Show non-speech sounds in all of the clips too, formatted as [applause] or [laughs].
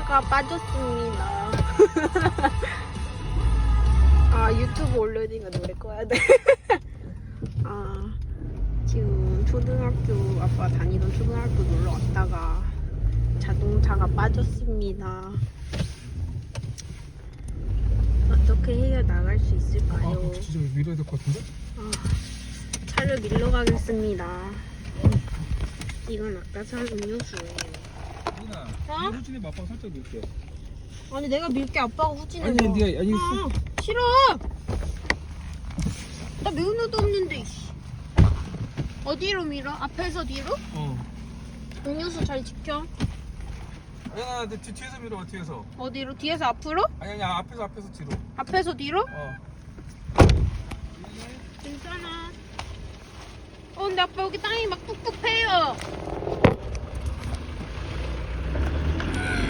초등화가 빠졌습니다. [laughs] 아 유튜브 올려니까 노래 꺼야 돼. [laughs] 아 지금 초등학교 아빠 다니던 초등학교 놀러 왔다가 자동차가 빠졌습니다. 어떻게 해야 나갈 수 아, 있을까요? 진짜 밀어야 될 것 같은데? 아, 차를 밀러 가겠습니다. 이건 아까 산 음료수예요. 누나, 어? 후진이 맛방 살짝 밀게. 아니 내가 밀게 아빠가 후진해. 아니, 봐. 네가 아니 아, 싫어. 나 면허도 없는데. 이씨. 어디로 밀어? 앞에서 뒤로? 어. 음료수 잘 지켜. 아니야, 내 뒤, 뒤에서 밀어 뒤에서. 어디로? 뒤에서 앞으로? 아니 아니 앞에서 앞에서 뒤로. 앞에서 뒤로? 어. 괜찮아. 어 근데 아빠 여기 땅이 막 뚝뚝 패요. 안 되는데? 어, 아까 갈 것 같아.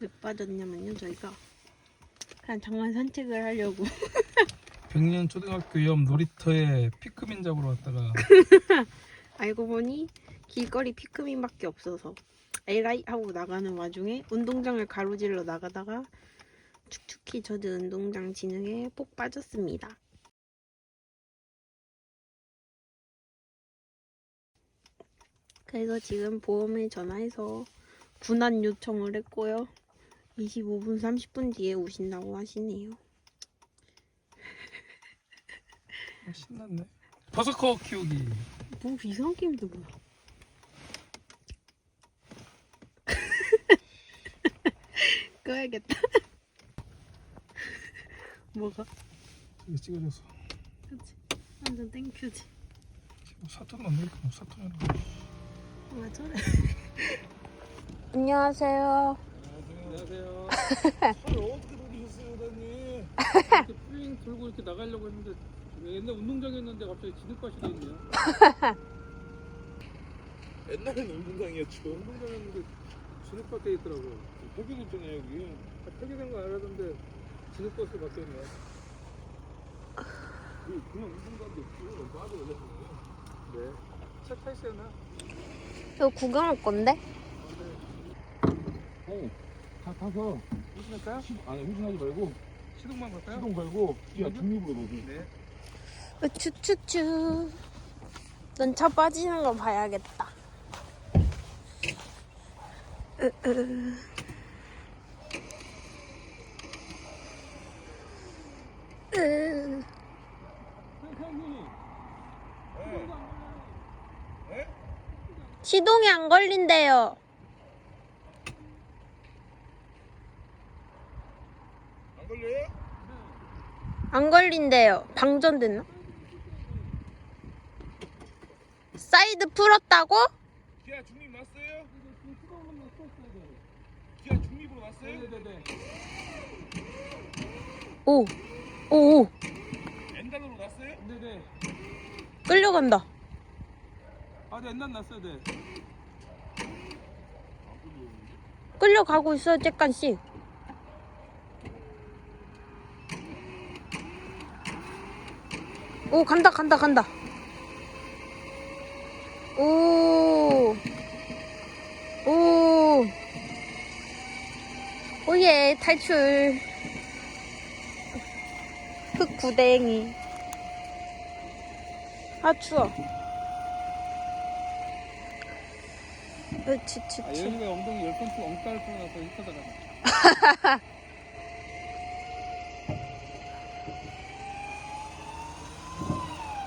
왜 빠졌냐면요, 저희가 그냥 잠깐 산책을 하려고. [laughs] 백년 초등학교 옆 놀이터에 피크민 잡으러 왔다가 [laughs] 알고 보니 길거리 피크민밖에 없어서 에라이 하고 나가는 와중에 운동장을 가로질러 나가다가 축축히 젖은 운동장 진흙에 폭 빠졌습니다. 그래서 지금 보험에 전화해서 분할 요청을 했고요. 25분 30분 뒤에 오신다고 하시네요. 아, 신났네. 버섯커 키우기. 뭐 이상한 게임도 뭐야? [laughs] 꺼야겠다. [laughs] 뭐가? 이거 찍어줘서. 그치? 완전 땡큐지. 사톤 넣네. 뭐 사톤이 라. 맞아. [laughs] 안녕하세요. 안녕하세요. [laughs] 차를 어떻게 돌리셨어요, 사장님? 이렇게 뿌잉 들고 이렇게 나가려고 했는데 옛날 운동장이었는데 갑자기 진흙밭이 돼 있네요. [laughs] 옛날에는 운동장이었죠. 운동장이었는데 진흙밭 돼 있더라고요. 폐기됐잖아요, 여기. 다 폐기된 거 알았는데 진흙밭으로 바뀌었네요. 그- 그냥 운동장도 없고, 빠져 올렸어요. 네. 차 나? 이거 구경할 건데? 어, 다 타서, 후진할까요? 시, 아니, 후진하지 말고, 시동만 갈까요? 시동 걸고, 여기? 중립으로 넣어줘. 네. 으추추추. 넌 차 빠지는 거 봐야겠다. 으, 으. 으. 시동이 안 걸린대요. 안 걸려요? 안 걸린대요. 방전됐나? 사이드 풀었다고? 기아 중립 났어요? 기아 중립으로 났어요? 네네네. 오, 오, 오. 엔단으로 났어요? 네네. 끌려간다. 아, 네, 옛날 났어요, 네. 끌려가고 있어요, 쬐깐씩. 오, 간다, 간다, 간다. 오, 오, 오예, 탈출. 흑구댕이. 아, 추워. 으치, 치, 아, 치. 예은이가 엉덩이 열 번째 엉따를 풀어놔서 이따다가.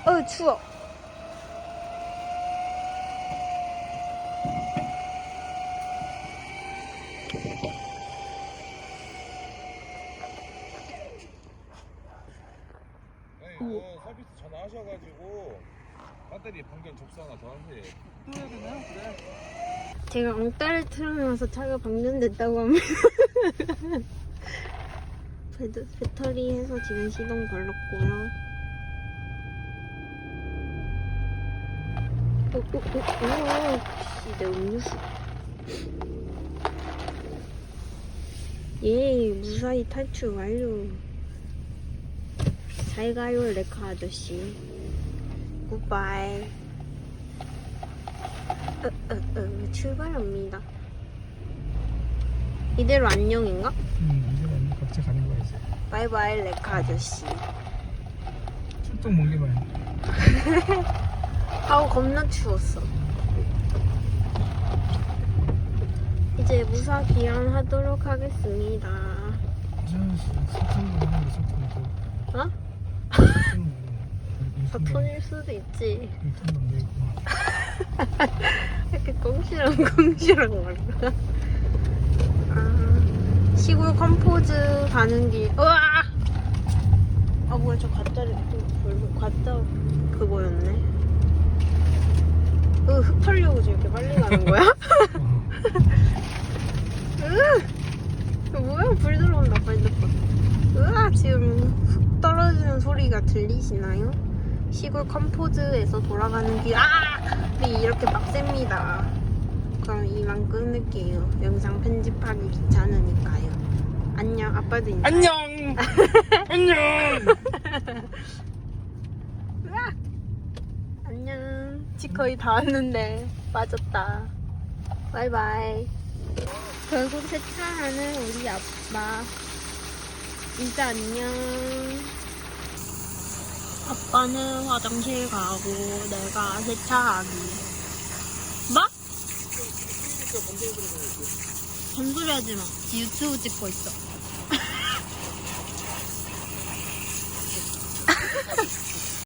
어, 추워. 네, 이거 서비스 전화하셔가지고, 배터리 방전 접수 하나 더 하세요. 또 해야 되나? 그래. 제가 엉따를 틀어놔서 차가 방전됐다고 합니다. 배드- 배터리 해서 지금 시동 걸었고요. 오, 오, 오, 오, 씨, 내 음료수. 예, 무사히 탈출 완료. 잘 가요, 레카 아저씨. 굿바이. 어, 어, 어, 출발합니다. 이대로 안녕인가? 음, 이제 완전 각자 가는 거야 이제. 바이바이 레카 아저씨. 출동 봐야 아우 겁나 추웠어. 이제 무사 귀환하도록 하겠습니다. 어? 사촌도 사촌일 수도 있지. 이렇게 꽁시랑 말이야. 아, 시골 컴포즈 가는 길. 우와! 아 뭐야 저 가짜리 또 가짜 그거였네. 으, 흙 털려고 저렇게 빨리 가는 거야? [laughs] 으! 뭐야? 불 들어온다 빨리 봐. 으아 지금 흙 떨어지는 소리가 들리시나요? 시골 컴포즈에서 돌아가는 길. 아! 네, 이렇게 빡셉니다. 그럼 이만 끊을게요. 영상 편집하기 귀찮으니까요. 안녕. 아빠도 인사. 안녕. [laughs] 안녕. 안녕. 집 거의 다 왔는데 빠졌다. 바이바이. 결국 세차하는 우리 아빠. 인사 안녕. 아빠는 화장실 가고 내가 세차하기. 뭐? 잔소리하지 마. 유튜브 찍고 있어. [laughs]